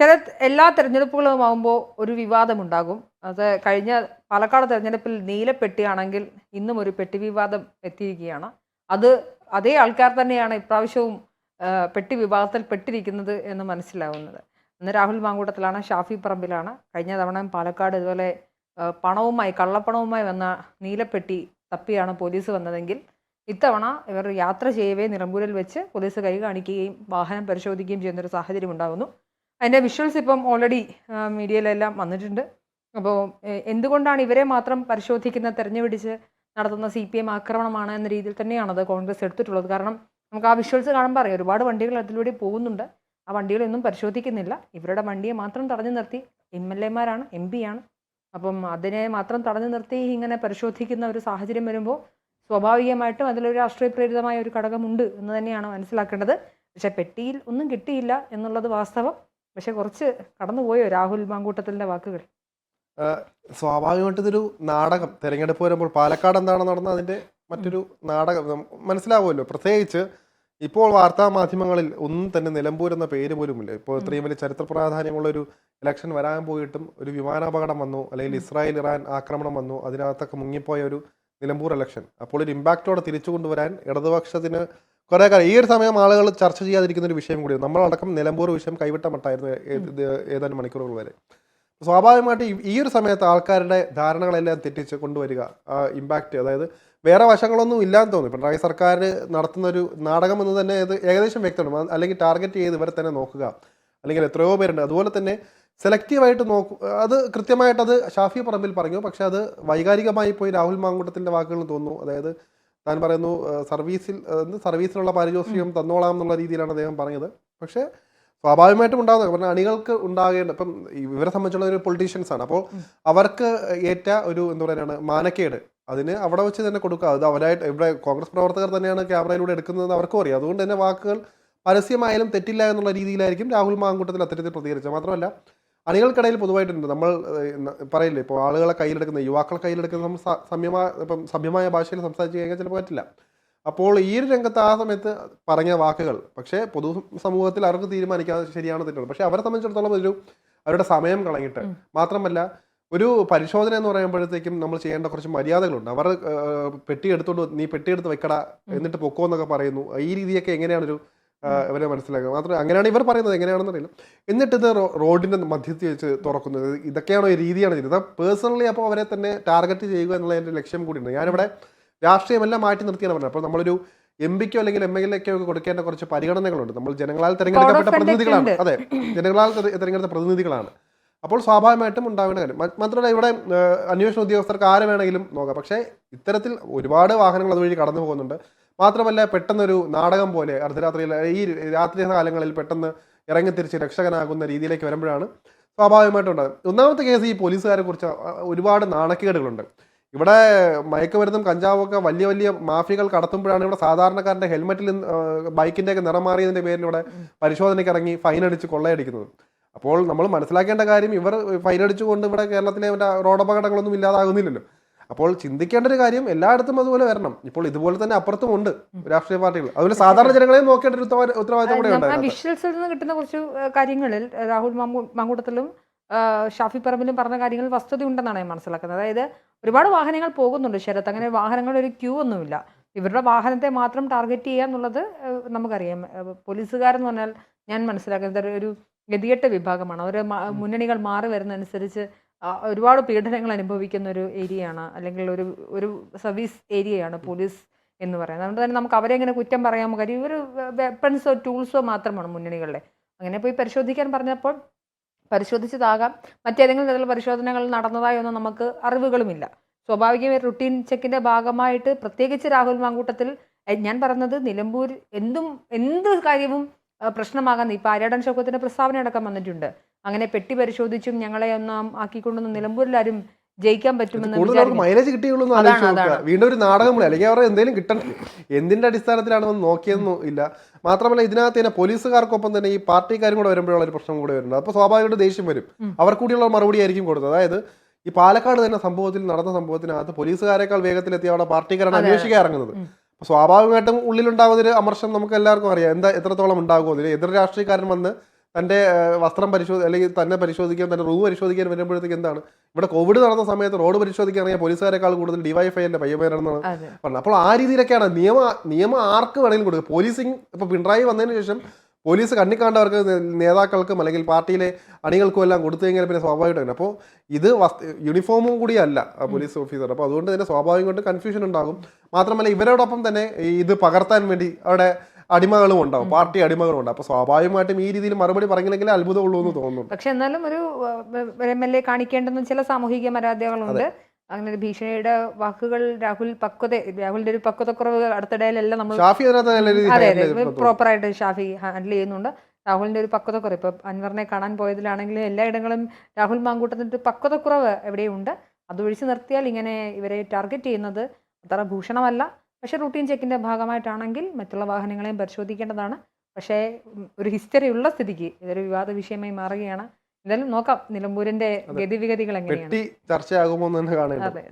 ചില എല്ലാ തിരഞ്ഞെടുപ്പുകളുമാകുമ്പോൾ ഒരു വിവാദമുണ്ടാകും. അത് കഴിഞ്ഞ പാലക്കാട് തിരഞ്ഞെടുപ്പിൽ നീലപ്പെട്ടിയാണെങ്കിൽ ഇന്നും ഒരു പെട്ടി വിവാദം എത്തിയിരിക്കുകയാണ്. അത് അതേ ആൾക്കാർ തന്നെയാണ് ഇപ്രാവശ്യവും പെട്ടി വിവാദത്തിൽ പെട്ടിരിക്കുന്നത് എന്ന് മനസ്സിലാവുന്നത്. ഇന്ന് രാഹുൽ മാങ്കൂട്ടത്തിലാണ് ഷാഫി പറമ്പിലാണ്. കഴിഞ്ഞ തവണ പാലക്കാട് ഇതുപോലെ പണവുമായി കള്ളപ്പണവുമായി വന്ന നീലപ്പെട്ടി തപ്പിയാണ് പോലീസ് വന്നതെങ്കിൽ ഇത്തവണ ഇവർ യാത്ര ചെയ്യവേ നിലമ്പൂരിൽ വെച്ച് പോലീസ് കൈ കാണിക്കുകയും വാഹനം പരിശോധിക്കുകയും ചെയ്യുന്നൊരു സാഹചര്യം ഉണ്ടാകുന്നു. അതിന്റെ വിഷ്വൽസ് ഇപ്പം ഓൾറെഡി മീഡിയയിലെല്ലാം വന്നിട്ടുണ്ട്. അപ്പോൾ എന്തുകൊണ്ടാണ് ഇവരെ മാത്രം പരിശോധിക്കുന്ന തെരഞ്ഞുപിടിച്ച് നടത്തുന്ന സി പി എം ആക്രമണമാണ് എന്ന രീതിയിൽ തന്നെയാണ് അത് കോൺഗ്രസ് എടുത്തിട്ടുള്ളത്. കാരണം നമുക്ക് ആ വിഷ്വൽസ് കാണുമ്പോൾ അറിയാം ഒരുപാട് വണ്ടികൾ അതിലൂടെ പോകുന്നുണ്ട്. ആ വണ്ടികളൊന്നും പരിശോധിക്കുന്നില്ല. ഇവരുടെ വണ്ടിയെ മാത്രം തടഞ്ഞു നിർത്തി എം എൽ എമാരാണ് എം പി ആണ്. അപ്പം അതിനെ മാത്രം തടഞ്ഞു നിർത്തി ഇങ്ങനെ പരിശോധിക്കുന്ന ഒരു സാഹചര്യം വരുമ്പോൾ സ്വാഭാവികമായിട്ടും അതിലൊരു രാഷ്ട്രീയ പ്രേരിതമായ ഒരു ഘടകമുണ്ട് എന്ന് തന്നെയാണ് മനസ്സിലാക്കേണ്ടത്. പക്ഷേ പെട്ടിയിൽ ഒന്നും കിട്ടിയില്ല എന്നുള്ളത് വാസ്തവം. പക്ഷെ കുറച്ച് കടന്നുപോയോ രാഹുൽ മാങ്കൂട്ടത്തിന്റെ വാക്കുകൾ? സ്വാഭാവികമായിട്ട് ഇതൊരു നാടകം. തെരഞ്ഞെടുപ്പ് വരുമ്പോൾ പാലക്കാട് എന്താണ് നടന്നത്? അതിന്റെ മറ്റൊരു നാടകം. മനസ്സിലാവുമല്ലോ. പ്രത്യേകിച്ച് ഇപ്പോൾ വാർത്താ മാധ്യമങ്ങളിൽ ഒന്നും തന്നെ നിലമ്പൂർ എന്ന പേര് പോലുമില്ല. ഇപ്പോൾ ഇത്രയും വലിയ ചരിത്ര പ്രാധാന്യമുള്ള ഒരു ഇലക്ഷൻ വരാൻ പോയിട്ടും ഒരു വിമാനാപകടം വന്നു അല്ലെങ്കിൽ ഇസ്രായേൽ ഇറാൻ ആക്രമണം വന്നു അതിനകത്തൊക്കെ മുങ്ങിപ്പോയ ഒരു നിലമ്പൂർ ഇലക്ഷൻ അപ്പോൾ ഒരു ഇമ്പാക്റ്റോടെ തിരിച്ചു കൊണ്ടുവരാൻ ഇടതുപക്ഷത്തിന് കുറെ കാലം ഈ ഒരു സമയം ആളുകൾ ചർച്ച ചെയ്യാതിരിക്കുന്ന ഒരു വിഷയം കൂടി നമ്മളടക്കം നിലമ്പൂർ വിഷയം കൈവിട്ട മട്ടായിരുന്നു ഏതാനും മണിക്കൂറുകൾ വരെ. സ്വാഭാവികമായിട്ട് ഈ ഒരു സമയത്ത് ആൾക്കാരുടെ ധാരണകളെല്ലാം തെറ്റിച്ച് കൊണ്ടുവരിക ആ ഇമ്പാക്റ്റ് അതായത് വേറെ വശങ്ങളൊന്നും ഇല്ലാന്ന് തോന്നി. പിണറായി സർക്കാർ നടത്തുന്ന ഒരു നാടകം എന്ന് തന്നെ ഇത് ഏകദേശം വ്യക്തമാണ്. അല്ലെങ്കിൽ ടാർഗറ്റ് ചെയ്ത് ഇവരെ തന്നെ നോക്കുക. അല്ലെങ്കിൽ എത്രയോ പേരുണ്ട്. അതുപോലെ തന്നെ സെലക്റ്റീവായിട്ട് നോക്കും അത് കൃത്യമായിട്ട് അത് ഷാഫി പറമ്പിൽ പറഞ്ഞു. പക്ഷേ അത് വൈകാരികമായി പോയി രാഹുൽ മാങ്കൂട്ടത്തിന്റെ വാക്കുകൾ തോന്നുന്നു. അതായത് താൻ പറയുന്നു സർവീസിൽ സർവീസിലുള്ള പാരിതോഷികം തന്നോളാം എന്നുള്ള രീതിയിലാണ് അദ്ദേഹം പറഞ്ഞത്. പക്ഷേ സ്വാഭാവികമായിട്ടും ഉണ്ടാകുന്നത് പറഞ്ഞാൽ അണികൾക്ക് ഉണ്ടാകേണ്ട ഇപ്പം ഇവരെ സംബന്ധിച്ചുള്ള ഒരു പൊളിറ്റീഷ്യൻസ് ആണ്. അപ്പോൾ അവർക്ക് ഏറ്റ ഒരു എന്താ പറയുകയാണ് മാനക്കേട്. അതിന് അവിടെ വെച്ച് തന്നെ കൊടുക്കുക. അത് അവരായിട്ട് ഇവിടെ കോൺഗ്രസ് പ്രവർത്തകർ തന്നെയാണ് ക്യാമറയിലൂടെ എടുക്കുന്നതെന്ന് അവർക്കും അറിയാം. അതുകൊണ്ട് തന്നെ വാക്കുകൾ പരസ്യമായാലും തെറ്റില്ല എന്നുള്ള രീതിയിലായിരിക്കും രാഹുൽ മാങ്കൂട്ടത്തിൽ അത്തരത്തിൽ പ്രതികരിച്ചത്. മാത്രമല്ല അണികൾക്കിടയിൽ പൊതുവായിട്ടുണ്ട്. നമ്മൾ പറയില്ലേ ഇപ്പോൾ ആളുകളെ കയ്യിലെടുക്കുന്ന യുവാക്കളെ കയ്യിലെടുക്കുന്ന നമ്മൾ സമ്യമായ ഇപ്പം സഭ്യമായ ഭാഷയിൽ സംസാരിച്ച് കഴിഞ്ഞാൽ ചിലപ്പോൾ പറ്റില്ല. അപ്പോൾ ഈ ഒരു രംഗത്ത് ആ സമയത്ത് പറഞ്ഞ വാക്കുകൾ പക്ഷേ പൊതു സമൂഹത്തിൽ അവർക്ക് തീരുമാനിക്കാതെ ശരിയാണ് തെറ്റാണ് പക്ഷേ അവരെ സംബന്ധിച്ചിടത്തോളം ഒരു അവരുടെ സമയം കളഞ്ഞിട്ട് മാത്രമല്ല ഒരു പരിശോധന എന്ന് പറയുമ്പോഴത്തേക്കും നമ്മൾ ചെയ്യേണ്ട കുറച്ച് മര്യാദകളുണ്ട്. അവർ പെട്ടി എടുത്തോണ്ട് നീ പെട്ടി എടുത്ത് വെക്കട എന്നിട്ട് പൊക്കോ എന്നൊക്കെ പറയുന്നു. ഈ രീതിയൊക്കെ എങ്ങനെയാണ് ഒരു ഇവരെ മനസ്സിലാക്കുക. മാത്രമല്ല അങ്ങനെയാണ് ഇവർ പറയുന്നത്. എങ്ങനെയാണെന്ന് അറിയില്ല. എന്നിട്ട് ഇത് റോഡിന്റെ റോഡിന്റെ മധ്യത്തിൽ വെച്ച് തുറക്കുന്നത്. ഇതൊക്കെയാണോ ഒരു രീതിയാണ് ചെയ്യുന്നത്. പേഴ്സണലി അപ്പോൾ അവരെ തന്നെ ടാർഗറ്റ് ചെയ്യുക എന്നുള്ള എന്റെ ലക്ഷ്യം കൂടിയുണ്ട്. ഞാനിവിടെ രാഷ്ട്രീയമെല്ലാം മാറ്റി നിർത്തിയാണ് പറഞ്ഞത്. അപ്പോൾ നമ്മളൊരു എം പിക്കോ അല്ലെങ്കിൽ എം എൽ എക്കോ ഒക്കെ കൊടുക്കേണ്ട കുറച്ച് പരിഗണനകളുണ്ട്. നമ്മൾ ജനങ്ങളാൽ തിരഞ്ഞെടുക്കപ്പെട്ട പ്രതിനിധികളാണ്. അതെ ജനങ്ങളാൽ തെര- തിരഞ്ഞെടുത്ത പ്രതിനിധികളാണ്. അപ്പോൾ സ്വാഭാവികമായിട്ടും ഉണ്ടാവേണ്ട കാര്യം. മാത്രമല്ല ഇവിടെ അന്വേഷണ ഉദ്യോഗസ്ഥർക്ക് ആരെ വേണമെങ്കിലും നോക്കാം. പക്ഷേ ഇത്തരത്തിൽ ഒരുപാട് വാഹനങ്ങൾ അതുവഴി കടന്നു പോകുന്നുണ്ട്. മാത്രമല്ല പെട്ടെന്നൊരു നാടകം പോലെ അർദ്ധരാത്രിയിൽ ഈ രാത്രി കാലങ്ങളിൽ പെട്ടെന്ന് ഇറങ്ങിത്തിരിച്ച് രക്ഷകനാകുന്ന രീതിയിലേക്ക് വരുമ്പോഴാണ് സ്വാഭാവികമായിട്ടുണ്ടായത് ഒന്നാമത്തെ കേസ് ഈ പോലീസുകാരെ കുറിച്ച് ഒരുപാട് നാണക്കേടുകളുണ്ട്. ഇവിടെ മയക്കുമരുന്നും കഞ്ചാവൊക്കെ വലിയ വലിയ മാഫിയകൾ കടത്തുമ്പോഴാണ് ഇവിടെ സാധാരണക്കാരന്റെ ഹെൽമെറ്റിൽ ബൈക്കിന്റെയൊക്കെ നിറം മാറിയതിന്റെ പേരിൽ ഇവിടെ പരിശോധനയ്ക്ക് ഇറങ്ങി ഫൈൻ അടിച്ച് കൊള്ളയടിക്കുന്നത്. അപ്പോൾ നമ്മൾ മനസ്സിലാക്കേണ്ട കാര്യം ഇവർ ഫൈൻ അടിച്ചുകൊണ്ട് ഇവിടെ കേരളത്തിലെ റോഡപകടങ്ങളൊന്നും ഇല്ലാതാകുന്നില്ലല്ലോ. അപ്പോൾ ചിന്തിക്കേണ്ട ഒരു കാര്യം എല്ലായിടത്തും അതുപോലെ വരണം. ഇപ്പോൾ ഇതുപോലെ തന്നെ അപ്പുറത്തും ഉണ്ട് രാഷ്ട്രീയ പാർട്ടികൾ. അതുപോലെ സാധാരണ ജനങ്ങളെയും നോക്കേണ്ട ഒരു ഉത്തരവാ- ഉത്തരവാദിത്തം കൂടെ ഉണ്ട്. വിഷ്വൽസിൽ നിന്ന് കിട്ടുന്ന കുറച്ച് കാര്യങ്ങളിൽ രാഹുൽ മങ്കൂട്ടത്തിലും ഷാഫി പറമ്പിലും പറഞ്ഞ കാര്യങ്ങൾ വസ്തുത ഉണ്ടെന്നാണ് ഞാൻ മനസ്സിലാക്കുന്നത്. അതായത് ഒരുപാട് വാഹനങ്ങൾ പോകുന്നുണ്ട് ശരത്ത് അങ്ങനെ വാഹനങ്ങളുടെ ഒരു ക്യൂ ഒന്നുമില്ല. ഇവരുടെ വാഹനത്തെ മാത്രം ടാർഗറ്റ് ചെയ്യുക എന്നുള്ളത് നമുക്കറിയാം. പോലീസുകാരൻ പോലീസുകാരെന്ന് പറഞ്ഞാൽ ഞാൻ മനസ്സിലാക്കുന്നത് ഒരു- ഗതികെട്ട വിഭാഗമാണ്. അവർ മുന്നണികൾ മാറി വരുന്നതനുസരിച്ച് ഒരുപാട് പീഡനങ്ങൾ അനുഭവിക്കുന്ന ഒരു ഏരിയയാണ്. അല്ലെങ്കിൽ ഒരു ഒരു സർവീസ് ഏരിയയാണ് പോലീസ് എന്ന് പറയുന്നത്. അതുകൊണ്ട് തന്നെ നമുക്ക് അവരെ എങ്ങനെ കുറ്റം പറയാമോ കാര്യം ഇവർ വെപ്പൺസോ ടൂൾസോ മാത്രമാണ് മുന്നണികളുടെ. അങ്ങനെ പോയി പരിശോധിക്കാൻ പറഞ്ഞപ്പോൾ പരിശോധിച്ചതാകാം. മറ്റേതെങ്കിലും തരത്തിലുള്ള പരിശോധനകൾ നടന്നതായൊന്നും നമുക്ക് അറിവുകളുമില്ല. സ്വാഭാവികമായി റുട്ടീൻ ചെക്കിന്റെ ഭാഗമായിട്ട് പ്രത്യേകിച്ച് രാഹുൽ മാങ്കൂട്ടത്തിൽ ഞാൻ പറഞ്ഞത് നിലമ്പൂർ എന്തും എന്ത് കാര്യവും പ്രശ്നമാകാൻ ഇപ്പൊ ആര്യാടൻ ഷൗക്കത്തിന്റെ പ്രസ്താവന അടക്കം വന്നിട്ടുണ്ട്. അങ്ങനെ പെട്ടി പരിശോധിച്ചും ഞങ്ങളെ ഒന്നും ആക്കിക്കൊണ്ടൊന്നും നിലമ്പൂരിലാരും ജയിക്കാൻ പറ്റുമെന്ന് മൈലേജ് കിട്ടിയുള്ളൂ വീണ്ടും ഒരു നാടകം അല്ലെങ്കിൽ അവർ എന്തെങ്കിലും കിട്ടണം എന്തിന്റെ അടിസ്ഥാനത്തിലാണ് നോക്കിയെന്നും ഇല്ല. മാത്രമല്ല ഇതിനകത്ത് തന്നെ പോലീസുകാർക്കൊപ്പം തന്നെ ഈ പാർട്ടിക്കാരും കൂടെ വരുമ്പോഴുള്ള ഒരു പ്രശ്നം കൂടെ വരുന്നുണ്ട്. അപ്പോൾ സ്വാഭാവികമായിട്ട് ദേഷ്യം വരും. അവർക്ക് അവർ കൂടിയുള്ള മറുപടി ആയിരിക്കും കൊടുത്തത്. അതായത് ഈ പാലക്കാട് തന്നെ സംഭവത്തിൽ നടന്ന സംഭവത്തിനകത്ത് പോലീസുകാരെക്കാൾ വേഗത്തിലെത്തി അവിടെ പാർട്ടിക്കാരാണ്. അന്വേഷിക്കാൻ ഇറങ്ങുന്നത്. അപ്പോൾ സ്വാഭാവികമായിട്ടും ഉള്ളിലുണ്ടാകുന്നൊരു അമർഷം നമുക്ക് എല്ലാവർക്കും അറിയാം. എന്താ എത്രത്തോളം ഉണ്ടാകുമോ അതിൽ എതിർ രാഷ്ട്രീയക്കാരൻ വന്ന് തന്റെ വസ്ത്രം പരിശോധി അല്ലെങ്കിൽ തന്നെ പരിശോധിക്കാൻ തന്നെ റൂം പരിശോധിക്കാൻ വരുമ്പോഴത്തേക്ക് എന്താണ്? ഇവിടെ കോവിഡ് നടന്ന സമയത്ത് റോഡ് പരിശോധിക്കാൻ ഇറങ്ങിയ പോലീസുകാരെക്കാൾ കൂടുതൽ ഡിവൈഫൈന്റെ പയ്യന്മാരാണെന്നാണ് പറഞ്ഞത്. അപ്പോൾ ആ രീതിയിലൊക്കെയാണ് നിയമ നിയമം ആർക്ക് വേണമെങ്കിലും കൊടുക്കുക. പോലീസിങ് ഇപ്പൊ പിണറായി വന്നതിന് ശേഷം പോലീസ് കണ്ണിക്കാണ്ടവർക്ക് നേതാക്കൾക്കും അല്ലെങ്കിൽ പാർട്ടിയിലെ അണികൾക്കും എല്ലാം കൊടുത്തു കഴിഞ്ഞാൽ പിന്നെ സ്വാഭാവികമായിട്ട് അപ്പോൾ ഇത് യൂണിഫോമും കൂടിയല്ല പോലീസ് ഓഫീസർ അപ്പോൾ അതുകൊണ്ട് തന്നെ സ്വാഭാവികം കൊണ്ട് കൺഫ്യൂഷൻ ഉണ്ടാകും. മാത്രമല്ല ഇവരോടൊപ്പം തന്നെ ഇത് പകർത്താൻ വേണ്ടി അവിടെ അടിമകളും ഉണ്ടാവും. പാർട്ടി അടിമകളും ഉണ്ടാവും അപ്പൊ സ്വാഭാവികമായിട്ടും ഈ രീതിയിൽ മറുപടി പറഞ്ഞില്ലെങ്കിൽ അത്ഭുതമുള്ളൂ എന്ന് തോന്നുന്നു. പക്ഷെ എന്നാലും ഒരു എം എൽ എ കാണിക്കേണ്ടുന്ന ചില സാമൂഹിക മര്യാദകളുണ്ട്. അങ്ങനെ ഭീഷണിയുടെ വാക്കുകൾ രാഹുൽ പക്വത രാഹുലിന്റെ ഒരു പക്വതക്കുറവ് അടുത്തിടയിലെല്ലാം നമ്മൾ അതെ അതെ. പ്രോപ്പറായിട്ട് ഷാഫി ഹാൻഡിൽ ചെയ്യുന്നുണ്ട്. രാഹുലിന്റെ ഒരു പക്വതക്കുറവ്. ഇപ്പൊ അൻവറിനെ കാണാൻ പോയതിലാണെങ്കിലും എല്ലായിടങ്ങളും രാഹുൽ മാങ്കൂട്ടത്തിന്റെ ഒരു പക്വതക്കുറവ് എവിടെയുണ്ട്? അത് ഒഴിച്ചു നിർത്തിയാൽ ഇങ്ങനെ ഇവരെ ടാർഗറ്റ് ചെയ്യുന്നത് അത്ര ഭൂഷണമല്ല. പക്ഷെ റൂട്ടീൻ ചെക്കിന്റെ ഭാഗമായിട്ടാണെങ്കിൽ മറ്റുള്ള വാഹനങ്ങളെയും പരിശോധിക്കേണ്ടതാണ്. പക്ഷേ ഒരു ഹിസ്റ്ററി ഉള്ള സ്ഥിതിക്ക് ഇതൊരു വിവാദ വിഷയമായി മാറുകയാണ്. എന്തായാലും നോക്കാം. നിലമ്പൂരിന്റെ ഗതിവിഗതികൾ എങ്ങനെയാണ്? ചർച്ചയാകുമോ എന്ന് തന്നെ അതെ.